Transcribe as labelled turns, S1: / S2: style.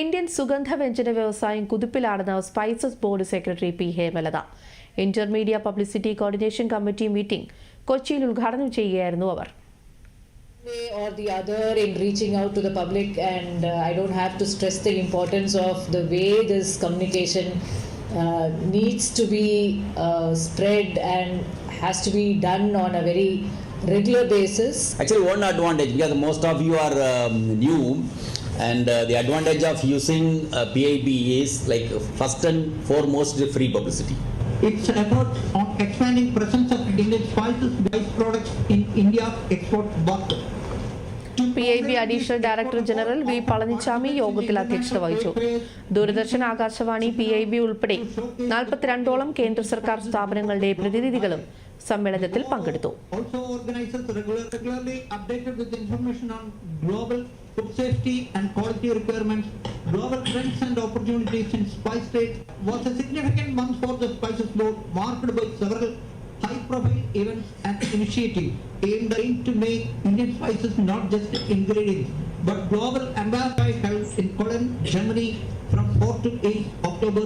S1: Indian സുഗന്ധവ്യഞ്ജന വ്യവസായം കുതിപ്പിലാണെന്ന് spices board secretary P Hemalatha intermedia publicity coordination committee meeting കൊച്ചിയിൽ ഉദ്ഘാടനം ചെയ്യുകയായിരുന്നു അവർ
S2: way or the other in reaching out to the public and uh, i don't have to stress the importance of the way this communication uh, needs to be uh, spread and has to be done on a very regular basis
S3: Actually, one advantage because most of you are um, new, And uh, the advantage of using uh, PIB is like first and foremost the free publicity.
S4: It's about on expanding presence of Indian spices based products in India's export market.
S1: P I B additional director general V Palanichamy യോഗത്തിൽ അധ്യക്ഷത വഹിച്ചു Doordarshan Akashvani P I B ഉൾപ്പെടെ നാൽപ്പത്തിരണ്ടോളം കേന്ദ്ര സർക്കാർ സ്ഥാപനങ്ങളുടെ പ്രതിനിധികളും സമ്മേളനത്തിൽ പങ്കെടുത്തു
S4: Also organizes regular, regularly updated with information on global food safety and quality requirements, global trends and opportunities in spice trade was a significant month for the spices board marked by several high profile events and initiatives aimed at to make Indian spices not just ingredients but global ambassador held in Cologne, Germany from 4 to 8 October